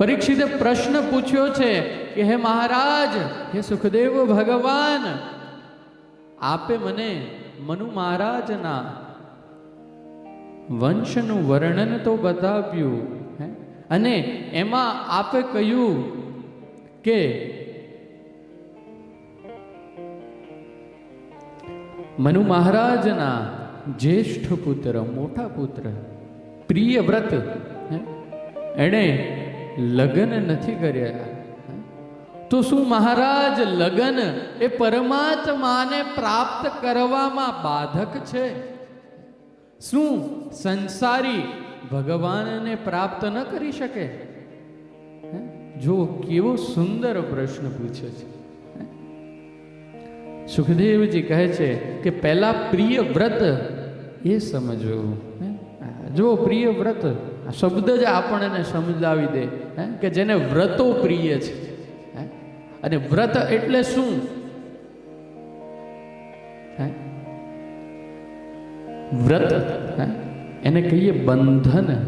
પરીક્ષિતે પ્રશ્ન પૂછ્યો છે કે, હે મહારાજ, હે સુખદેવ ભગવાન, આપે મને મનુ મહારાજના વંશનું વર્ણન તો બતાવ્યું, હે? અને એમાં આપે કહ્યું કે, મનુ મહારાજના જ્યેષ્ઠ પુત્ર, મોટા પુત્ર, પ્રિય વ્રત? એણે લગ્ન નથી કર્યા તો શું મહારાજ, લગ્ન એ પરમાત્માને પ્રાપ્ત કરવામાં બાધક છે શું સંસારી ભગવાનને પ્રાપ્ત ન કરી શકે? જો કેવો સુંદર પ્રશ્ન પૂછે છે સુખદેવજી કહે છે કે પહેલા પ્રિય વ્રત એ સમજવું? જો પ્રિય વ્રત શબ્દ જ આપણને સમજાવી દે, હે? કે જેને વ્રતો પ્રિય છે, હે? અને વ્રત એટલે શું હે? વ્રત, હે? એને કહીએ બંધન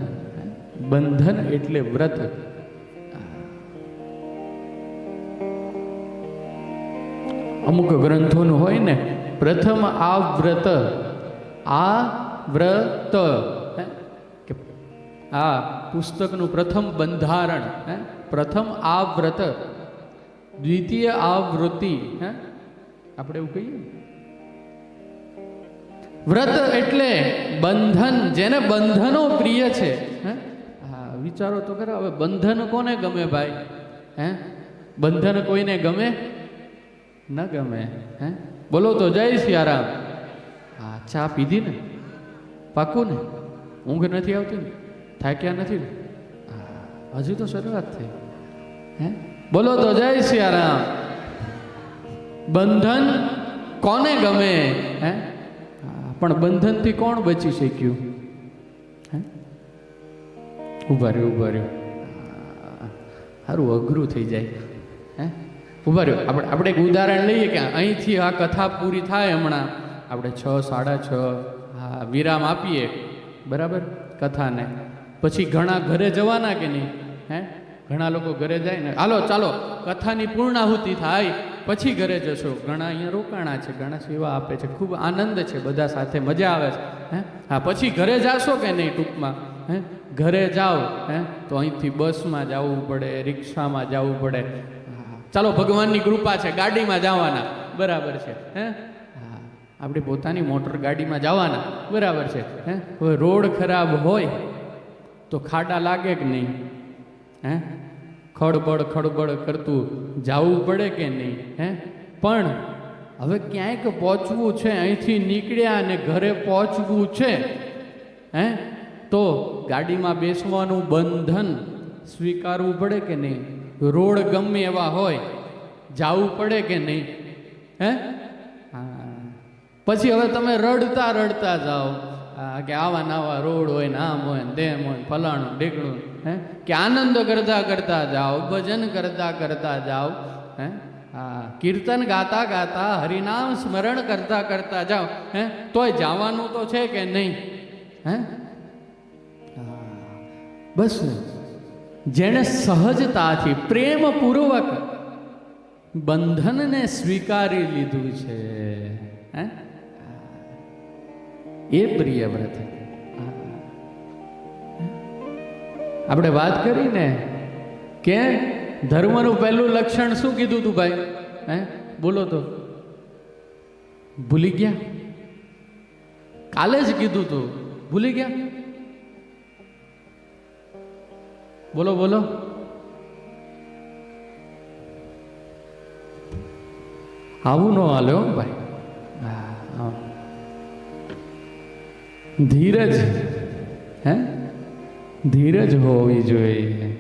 બંધન એટલે વ્રત અમુક ગ્રંથોનું હોય ને, પ્રથમ આ વ્રત આ વ્રત આ પુસ્તકનું પ્રથમ બંધારણ, હે? પ્રથમ આવ્રત દ્વિતીય આવૃત્તિ, હે? આપણે એવું કહીએ વ્રત એટલે બંધન, જેને બંધનો પ્રિય છે, હે? વિચારો તો ખરા હવે બંધન કોને ગમે ભાઈ, હે? બંધન કોઈને ગમે? ન ગમે, હે? બોલો તો જય સિયારામ. હા, ચા પીધી ને? પાકું ને? ઊંઘ નથી આવતી ને? થાક્યા નથી? હજુ તો શરૂઆત થઈ. હે? બોલો તો જય સિયારામ. બંધન કોને ગમે? હે? પણ બંધનથી કોણ બચી શક્યું? હે? ઊભા રહ્યો ઊભા રહ્યો. સારું અઘરું થઈ જાય. હે? ઊભા રહ્યો. આપણે આપણે એક ઉદાહરણ લઈએ કે અહીંથી આ કથા પૂરી થાય હમણાં. આપણે છ, સાડા છ, હા, વિરામ આપીએ. બરાબર? કથાને. પછી ઘણા ઘરે જવાના કે નહીં? હે? ઘણા લોકો ઘરે જાય ને, હાલો, ચાલો, કથાની પૂર્ણાહુતિ થાય, પછી ઘરે જશો. ઘણા અહીંયા રોકાણા છે, ઘણા સેવા આપે છે, ખૂબ આનંદ છે, બધા સાથે મજા આવે છે. હે? હા, પછી ઘરે જાશો કે નહીં ટૂંકમાં? હે? ઘરે જાઓ, હે? તો અહીંથી બસમાં જવું પડે, રિક્ષામાં જવું પડે. ચાલો, ભગવાનની કૃપા છે, ગાડીમાં જવાના. બરાબર છે. હા? આપણી પોતાની મોટર ગાડીમાં જવાના. બરાબર છે. હે? હવે રોડ ખરાબ હોય તો ખાડા લાગે કે નહીં? હે? ખડબડ ખડબડ કરતું જવું પડે કે નહીં? હે? પણ હવે ક્યાંક પહોંચવું છે, અહીંથી નીકળ્યા અને ઘરે પહોંચવું છે, હે? તો ગાડીમાં બેસવાનું બંધન સ્વીકારવું પડે કે નહીં? રોડ ગમે એવા હોય, જવું પડે કે નહીં? હે? પછી હવે તમે રડતા રડતા જાઓ. કે આવા નવા રોડ હોય ને આમ હોય ને તેમ હોય ફલાણું ઢીકણું હે? કે આનંદ કરતા કરતા જાઓ, ભજન કરતા કરતા જાઓ, હે? હા કીર્તન ગાતા ગાતા, હરિનામ સ્મરણ કરતા કરતા જાઓ, હે? તોય જવાનું તો છે કે નહીં, હે. બસ જેણે સહજતાથી, પ્રેમપૂર્વક બંધનને સ્વીકારી લીધું છે, હે? એ પ્રિય વ્રત. આપણે વાત કરી ને કે ધર્મનું પહેલું લક્ષણ શું કીધું તું ભાઈ? હે? બોલો તો. ભૂલી ગયા? કાલે જ કીધું તું. ભૂલી ગયા? બોલો બોલો. આવું ન હાલ્યો ભાઈ. ધીરજ, હે? ધીરજ હોવી જોઈએ?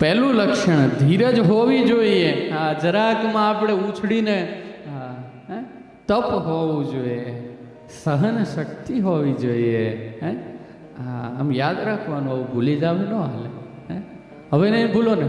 પહેલું લક્ષણ, ધીરજ હોવી જોઈએ. હા, જરાકમાં આપણે ઉછળીને? તપ હોવું જોઈએ. સહન શક્તિ હોવી જોઈએ, હે? આમ યાદ રાખવાનું ભૂલી જાવ ન હાલે, હે? હવે નહીં ભૂલો ને?